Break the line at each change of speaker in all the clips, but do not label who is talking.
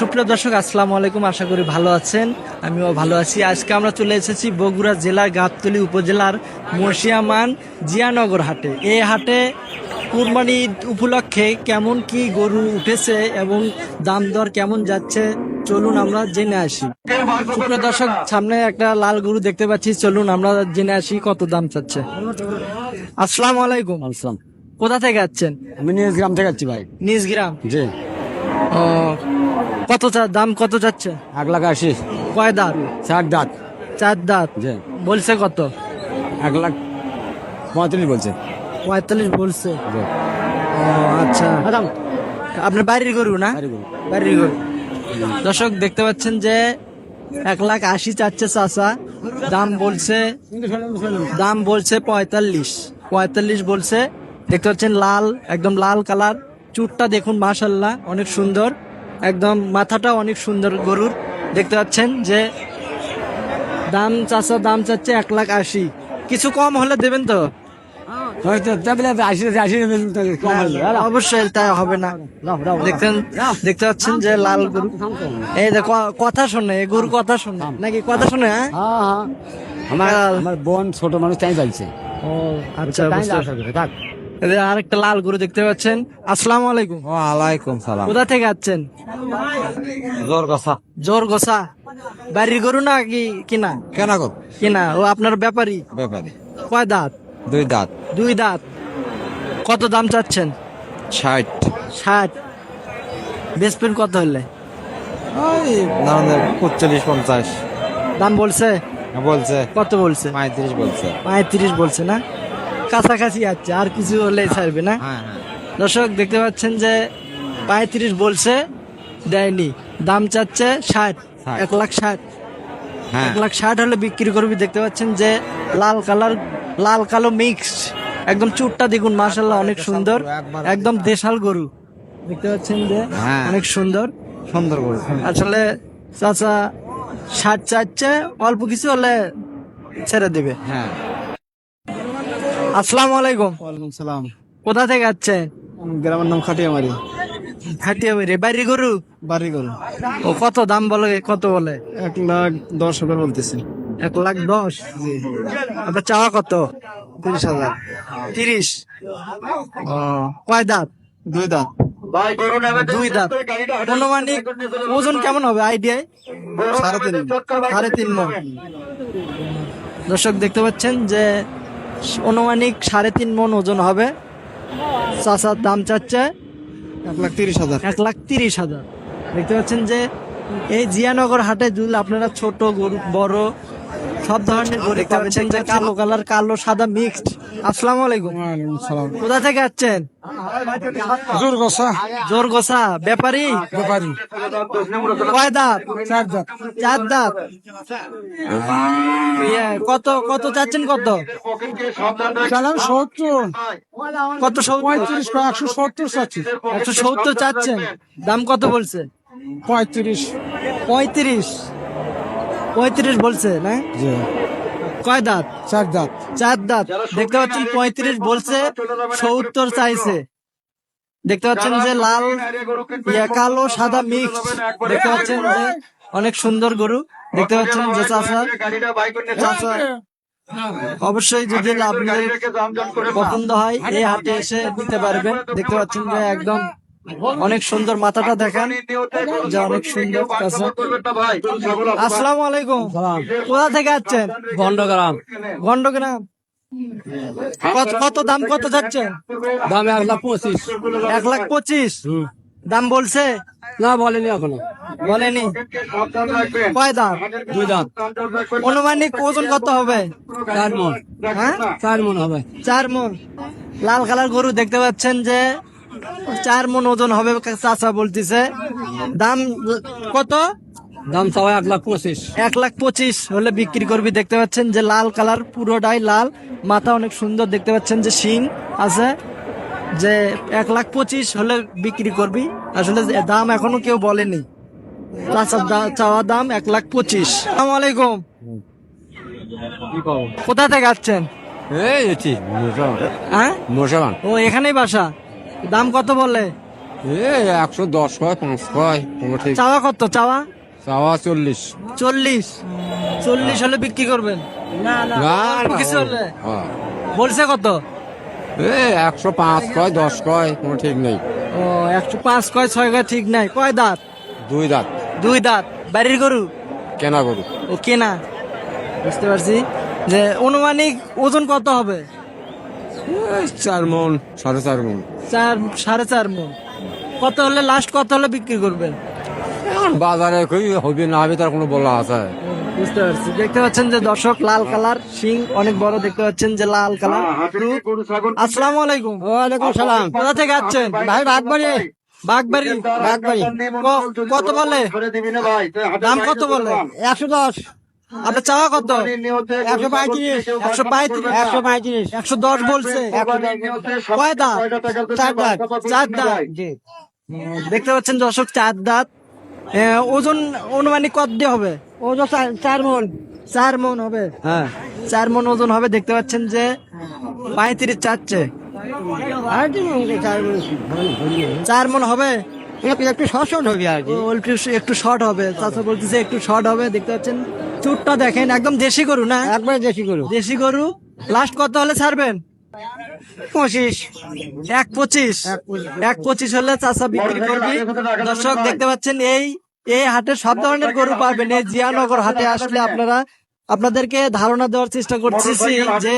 সুপ্রিয় দর্শক আসসালামু আলাইকুম। আশা করি ভালো আছেন। আমিও ভালো আছি। আজকে আমরা চলে এসেছি বগুড়া জেলার গাবতলী উপজেলার মুর্শিয়ামান জিয়ানগর হাটে। এই হাটে কুরবানি ঈদ উপলক্ষে কেমন কি গরু উঠেছে এবং দাম দর কেমন যাচ্ছে চলুন আমরা জেনে আসি। সুপ্রিয় দর্শক সামনে একটা লাল গরু দেখতে পাচ্ছি। চলুন আমরা জেনে আসি কত দাম চাচ্ছে। আসসালামু আলাইকুম।
আসলাম
কোথা থেকে যাচ্ছেন
আমি নিজ গ্রাম থেকে যাচ্ছি ভাই।
নিজ গ্রাম?
জি।
ও কত চা- দাম কত যাচ্ছে?
এক লাখ আশি।
কয় দাঁত?
চার দাঁত।
চার দাঁত?
জি।
বলছে কত?
এক লাখ পঁয়তাল্লিশ বলছে।
পঁয়তাল্লিশ বলছে।
জি।
ও আচ্ছা। আপনার বাড়ির গরু না?
বাড়ির গরু।
বাড়ির গরু। দর্শক দেখতে পাচ্ছেন যে এক লাখ আশি চাচ্ছে চাষা দাম বলছে দাম বলছে পঁয়তাল্লিশ। পঁয়তাল্লিশ বলছে। দেখতে পাচ্ছেন লাল একদম লাল কালার। চুটটা দেখুন মাশাল্লাহ অনেক সুন্দর। একদম মাথাটা অনেক সুন্দর গরুর। দেখতে পাচ্ছেন যে দাম চাষা দাম চাচ্ছে এক লাখ আশি। কিছু কম হলে দেবেন তো। অবশ্যই তাই হবে না। দেখতেন দেখতে পাচ্ছেন যে লাল গরু। এই কথা শোনে গরু কথা শোনে। নাকি কথা শোনে হ্যাঁ?
হ্যাঁ হ্যাঁ। আমার আমার বোন ছোট মানুষ তাই চাইছে
ও আচ্ছা আরেকটা লাল গরু দেখতে পাচ্ছেন। আসসালামু আলাইকুম।
ওয়ালাইকুম সালাম।
কোথা থেকে আছেন?
জোর কথা
জোর গোসা। বাড়ির গরু না কি কিনা?
কেন কর
কিনা? ও আপনার ব্যাপারী?
ব্যাপারে।
কয় দাঁত?
দুই দাঁত।
দুই দাঁত। কত দাম চাচ্ছেন?
ষাট।
ষাট। বেসপেন কত হলে?
ওই পঁচল্লিশ পঞ্চাশ।
দাম বলছে?
বলছে।
কত বলছে?
পঁয়ত্রিশ বলছে।
পঁয়ত্রিশ বলছে না? কাছাকাছি আছে আর কিছু হলে ছাড়বে না।
হ্যাঁ হ্যাঁ।
দর্শক দেখতে পাচ্ছেন যে পঁয়ত্রিশ বলছে দেয়নি। দাম চাচ্ছে ষাট। এক লাখ ষাট।
হ্যাঁ।
এক লাখ ষাট হলে বিক্রি করবি দেখতে পাচ্ছেন যে লাল কালার লাল কালো মিক্স একদম চুটটা দেখুন মার্শাল্লাহ অনেক সুন্দর। একদম দেশাল গরু। দেখতে পাচ্ছেন যে। অনেক সুন্দর।
সুন্দর গরু
আসলে চাচা ষাট চাচ্ছে অল্প কিছু হলে ছেড়ে দেবে।
হ্যাঁ।
আসসালামু আলাইকুম।
ওয়ালাইকুম সালাম।
কোথা থেকে যাচ্ছে
গ্রামের নাম খাটিয়ামারি
খাটিয়া মেরে বাইরে গরু?
বাড়ি গরু।
ও কত দাম বলে কত বলে?
এক লাখ দশ হাজার বলতেছে।
এক লাখ দশ? আপনার চাওয়া কত?
তিরিশ হাজার।
তিরিশ? ও। কয় দাঁত?
দুই দাঁত।
দুই দাঁত। অনুমানিক ওজন কেমন হবে আইডিয়ায়
সাড়ে তিন।
সাড়ে তিন মন। দর্শক দেখতে পাচ্ছেন যে অনুমানিক সাড়ে তিন মন ওজন হবে। চাচার দাম চাচ্ছে
এক লাখ তিরিশ হাজার।
এক লাখ তিরিশ হাজার। দেখতে পাচ্ছেন যে এই জিয়ানগর হাটে যদি আপনারা ছোট গরু বড় সব ধরনের গরু দেখতে কালো কালার কালো সাদা মিক্সড আসসালামু আলাইকুম। কোথা থেকে আসছেন?
জোর গসা।
জোর গোসা। ব্যাপারী?
ব্যাপারি।
কয় দাঁত?
চার দাঁত।
চার দাঁত। ইয়ে, কত কত চাচ্ছেন কত?
চালাম সত্তর।
কত সত্তর?
পঁয়ত্রিশ একশো সত্তর চাচ্ছি।
একশো সত্তর চাচ্ছেন। দাম কত বলছে?
পঁয়ত্রিশ।
পঁয়ত্রিশ। পঁয়ত্রিশ বলছে না?
জি।
কয় দাঁত?
চার দাঁত।
চার দাঁত। দেখতে পাচ্ছেন পঁয়ত্রিশ বলছে সত্তর চাইছে। দেখতে পাচ্ছেন যে লাল কালো সাদা মিক্স দেখতে পাচ্ছেন যে অনেক সুন্দর গরু। দেখতে পাচ্ছেন যে চাষা চাষা অবশ্যই যদি আপনাদের পছন্দ হয় এই হাটে এসে নিতে পারবেন। দেখতে পাচ্ছেন যে একদম অনেক সুন্দর মাথাটা দেখান। যে অনেক সুন্দর আসসালামু আলাইকুম। কোথা থেকে আসছেন?
গন্ডগ্রাম
গন্ডগ্রাম কত কত দাম কত যাচ্ছে?
দাম এক লাখ পঁচিশ।
এক লাখ পঁচিশ? দাম বলছে?
না বলেনি এখনও।
বলেনি। কয় দাম?
দুই দাঁত
অনুমানিক ওজন কত হবে?
চার মন।
হ্যাঁ?
চার মন হবে।
চার মন। লাল কালার গরু দেখতে পাচ্ছেন যে চার মন ওজন হবে চাচা বলতেছে। দাম কত?
দাম সবাই এক লাখ পঁচিশ।
এক লাখ পঁচিশ হলে বিক্রি করবি। দেখতে পাচ্ছেন যে লাল কালার পুরোটাই লাল। মাথা অনেক সুন্দর। দেখতে পাচ্ছেন যে শিং আছে। যে এক লাখ পঁচিশ হলে বিক্রি করবি। আসলে দাম এখনও কেউ বলেনি। চাওয়া দাম এক লাখ পঁচিশ। আসসালামু আলাইকুম। কোথা থেকে আসছেন?
এই
হ্যাঁ? ও এখানেই বাসা? দাম কত বলে
এ একশো দশ কয় পাঁচ কয় কোনো ঠিক।
চাওয়া কত? চাওয়া?
চাওয়া চল্লিশ।
চল্লিশ। চল্লিশ হলে বিক্রি করবেন?
না
অল্প কিছু হলে?
হ্যাঁ।
বলছে কত?
এ একশো পাঁচ কয় দশ কয় কোনো ঠিক নেই।
ও একশো পাঁচ কয় ছয় কয় ঠিক নাই। কয় দাঁত?
দুই দাঁত।
দুই দাঁত। বাড়ির গরু?
কেনা গরু।
ও কেনা। বুঝতে পারছি। যে অনুমানিক ওজন কত হবে?
চার মন সাড়ে চার মন।
চার সাড়ে চার মন। কত হলে লাস্ট কত হলে বিক্রি করবেন?
এখন বাজারে কই হবে না হবে তার কোনো বলা আছে।
বুঝতে পারছি। দেখতে পাচ্ছেন যে দর্শক লাল কালার শিং অনেক বড় দেখতে পাচ্ছেন যে লাল কালার। আসসালামু আলাইকুম।
ওয়ালাইকুম সালাম।
কোথা থেকে আসছেন?
ভাই বাগবাড়ি।
বাগবাড়ি
বাগবাড়ি।
কত বলে? দাম কত বলে?
একশো দশ।
আপনার চাওয়া কত?
একশো পঁয়ত্রিশ
একশো পঁয়ত্রিশ
একশো পঁয়ত্রিশ
একশো দশ বলছে। কয় দাঁত?
চার দাঁত
চার দাঁত। দেখতে পাচ্ছেন দর্শক চার দাঁত। ওজন অনুমানিক কত দিয়ে হবে?
ওজন চার- মন
চার মন হবে।
হ্যাঁ।
চার মন ওজন হবে দেখতে পাচ্ছেন যে পঁয়ত্রিশ চাচ্ছে।
মন চার মন
চার হবে?
একটু শর্ট হবে আর কি।
একটু একটু শর্ট হবে। চাচা বলতেছে একটু শর্ট হবে দেখতে পাচ্ছেন। চুটটা দেখেন একদম দেশি গরু না?
একবার দেশি গরু।
দেশি গরু? লাস্ট কত হলে ছাড়বেন?
পঁচিশ।
এক পঁচিশ। এক পঁচিশ হলে চাষা বিক্রি করবি। দর্শক দেখতে পাচ্ছেন এই এই হাটে সব ধরনের গরু পাবেন। এই জিয়ানগর হাটে আসলে আপনারা আপনাদেরকে ধারণা দেওয়ার চেষ্টা করতেছি যে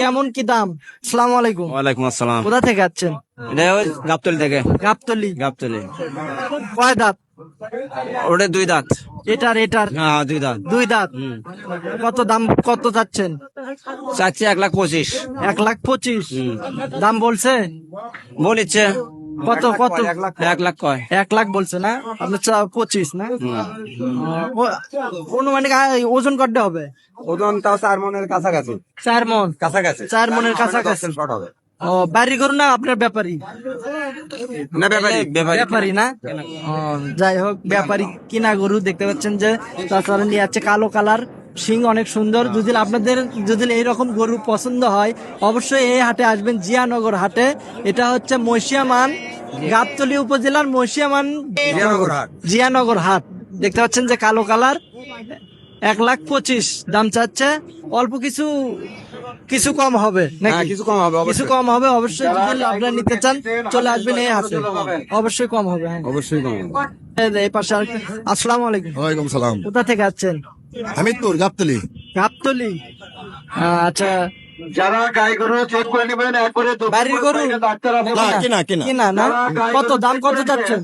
কেমন কি দাম। সালাম আলাইকুম।
ওয়ালাইকুম আসসালাম।
কোথা থেকে আছেন
গাবতলি থেকে।
গাবতলি।
গাবতলি।
কয় দাঁত?
ওটা দুই দাঁত।
এটার এটার।
হ্যাঁ দুই দাঁত।
দুই দাঁত। কত দাম কত চাচ্ছেন?
চাচ্ছি এক লাখ পঁচিশ।
এক লাখ পঁচিশ? দাম বলছে?
বলিচ্ছে।
কত কত?
এক লাখ কয়।
এক লাখ বলছে না? আপনার পঁচিশ না? অনুমানিক ওজন করতে হবে?
ওজন তাও চার মনের কাছাকাছি।
চার মন।
কাছাকাছি।
চার মনের কাছাকাছি।
হবে।
ও বাড়ি করুন না আপনার ব্যাপারী?
না ব্যাপারি
না? ও, যাই হোক ব্যাপারী কিনা গরু দেখতে পাচ্ছেন যে তাছাড়া নিয়ে যাচ্ছে কালো কালার সিং অনেক সুন্দর। যদি আপনাদের যদি এইরকম গরু পছন্দ হয় অবশ্যই এই হাটে আসবেন জিয়ানগর হাটে। এটা হচ্ছে মহিষিয়ামান গাবতলী উপজেলার মহিষিয়ামান
জিয়ানগর হাট।
দেখতে পাচ্ছেন যে কালো কালার এক লাখ পঁচিশ দাম চাচ্ছে। অল্প কিছু কিছু কম হবে নাকি?
হ্যাঁ, কিছু কম হবে, অবশ্যই।
কিছু কম হবে অবশ্যই যদি আপনারা নিতে চান চলে আসবেন এই হাটে অবশ্যই কম হবে হ্যাঁ।
অবশ্যই কম
এই যে এই পাশে আসসালামু আলাইকুম।
ওয়ালাইকুম সালাম।
কোথা থেকে আসছেন?
হামিদপুর গাবতলি।
গাবতলি। আচ্ছা।
যারা গাই গরু চেক করে নেবেন একবারে
বাড়ির গরু?
পাশে ডাক্তার আছে।
না কিনা কিনা।
কিনা না? কত দাম কত চাচ্ছেন?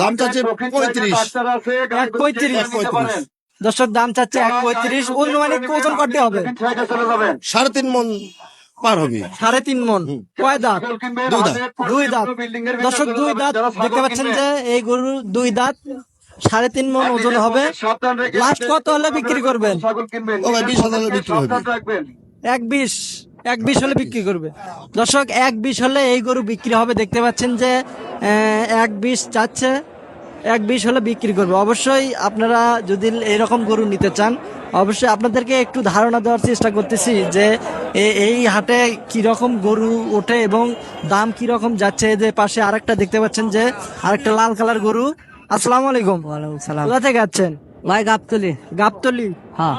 দাম চাচ্ছে পঁয়ত্রিশ।
পঁয়ত্রিশ। দর্শক দাম চাচ্ছে এক পঁয়ত্রিশ অনুমানিক ওজন করতে হবে।
সাড়ে তিন মন পার হবে।
সাড়ে তিন মন। কয় দাঁত?
দুই দাঁত।
দুই দাঁত।
বিল্ডিং
দর্শক দুই দাঁত। দেখতে পাচ্ছেন যে এই গরু দুই দাঁত সাড়ে তিন মন ওজন হবে। লাস্ট কত হলে বিক্রি করবেন?
20 হাজারে বিক্রি হবে।
এক বিশ এক বিশ হলে বিক্রি করবে। দর্শক এক বিশ হলে এই গরু বিক্রি হবে। দেখতে পাচ্ছেন যে আহ, এক বিশ চাচ্ছে। এক বিশ হলে বিক্রি করবে। অবশ্যই আপনারা যদি এরকম গরু নিতে চান অবশ্যই আপনাদেরকে একটু ধারণা দেওয়ার চেষ্টা করতেছি যে এই হাটে কি রকম গরু ওঠে এবং দাম কি রকম যাচ্ছে। যে পাশে আরেকটা দেখতে পাচ্ছেন যে আরেকটা লাল কালার গরু। আসসালামু আলাইকুম। কোথা থেকে যাচ্ছেন?
ভাই গাবতলি।
গাবতলি?
হ্যাঁ।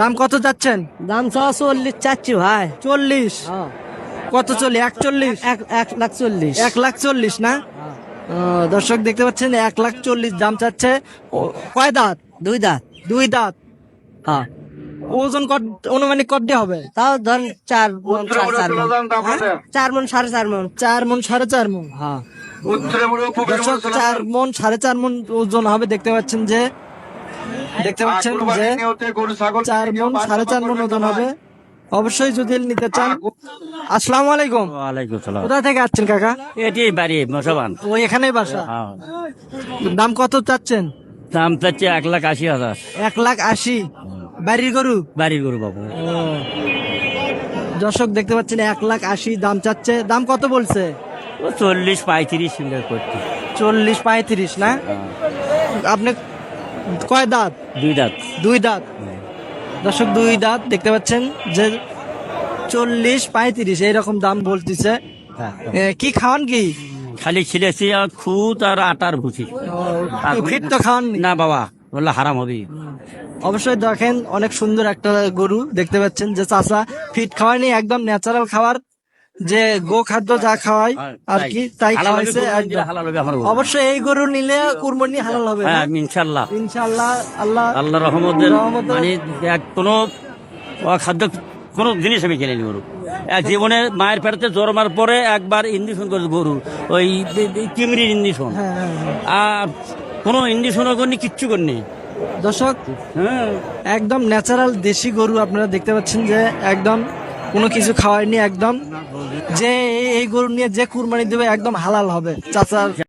দাম কত যাচ্ছেন?
দাম চল্লিশ চাচ্ছি ভাই।
চল্লিশ?
হ্যাঁ।
কত চল্লিশ? একচল্লিশ?
এক লাখ চল্লিশ।
এক লাখ চল্লিশ না? ও, দর্শক দেখতে পাচ্ছেন এক লাখ চল্লিশ দাম চাচ্ছে। কয় দাঁত?
দুই দাঁত।
দুই দাঁত?
হ্যাঁ।
ওজন কত অনুমানিক কত দিয়ে হবে?
তাও ধর চার মন সাড়ে চার মন। চার মন সাড়ে চার মন।
চার মন সাড়ে চার মন।
হ্যাঁ।
চার মন সাড়ে চার মন ওজন হবে। দেখতে পাচ্ছেন যে দেখতে পাচ্ছেন যে চার মন সাড়ে চার মন ওজন হবে। অবশ্যই যদি নিতে চান। আসসালামু আলাইকুম।
ওয়ালাইকুম সালাম
কোথা থেকে আসছেন কাকা?
এটি বাড়ি মশাবান
ও এখানেই বাসা?
হ্যাঁ।
দাম কত চাচ্ছেন?
দাম চাচ্ছে এক লাখ আশি হাজার।
এক লাখ আশি। বাড়ির গরু?
বাড়ির গরু বাবু।
দর্শক দেখতে পাচ্ছেন এক লাখ আশি দাম চাচ্ছে। দাম কত বলছে?
ও চল্লিশ পঁয়ত্রিশ করতে
চল্লিশ পঁয়ত্রিশ না? আপনি কয় দাঁত?
দুই দাঁত।
দুই দাঁত। দর্শক দুই দাঁত দেখতে পাচ্ছেন যে চল্লিশ পঁয়ত্রিশ এইরকম দাম বলতেছে। কি খাওয়ান কি?
খালি ছিলেছি আর খুদ আর আটার ভুসি
ফিট তো খাওয়ান
না? বাবা বললে হারাম হবে।
অবশ্যই দেখেন অনেক সুন্দর একটা গরু দেখতে পাচ্ছেন যে চাষা ফিট খাওয়ায়নি একদম ন্যাচারাল খাবার। যে গো খাদ্য যা খাওয়ায় আর কি তাই খাওয়াইছে। অবশ্যই এই গরু নিলে কুরবানি হালাল হবে
হ্যাঁ ইনশাল্লাহ
ইনশাআল্লাহ। আল্লাহ
আল্লাহ রহমতের
রহমতে-
মানে এক কোনো খাদ্য কোনো জিনিস আমি কিনে গরু। জীবনে মায়ের পেটে জন্মার পরে একবার ইঞ্জেকশন করে গরু। ওই চিমড়ির ইঞ্জেকশন
হ্যাঁ, হ্যাঁ, হ্যাঁ।
আর কোনো ইঞ্জেকশনও করিনি কিচ্ছু করিনি।
দর্শক
হ্যাঁ।
একদম ন্যাচারাল দেশি গরু আপনারা দেখতে পাচ্ছেন যে একদম কোনো কিছু খাওয়ায়নি একদম যে এই- গরু নিয়ে যে কুরবানি দেবে একদম হালাল হবে চাচার।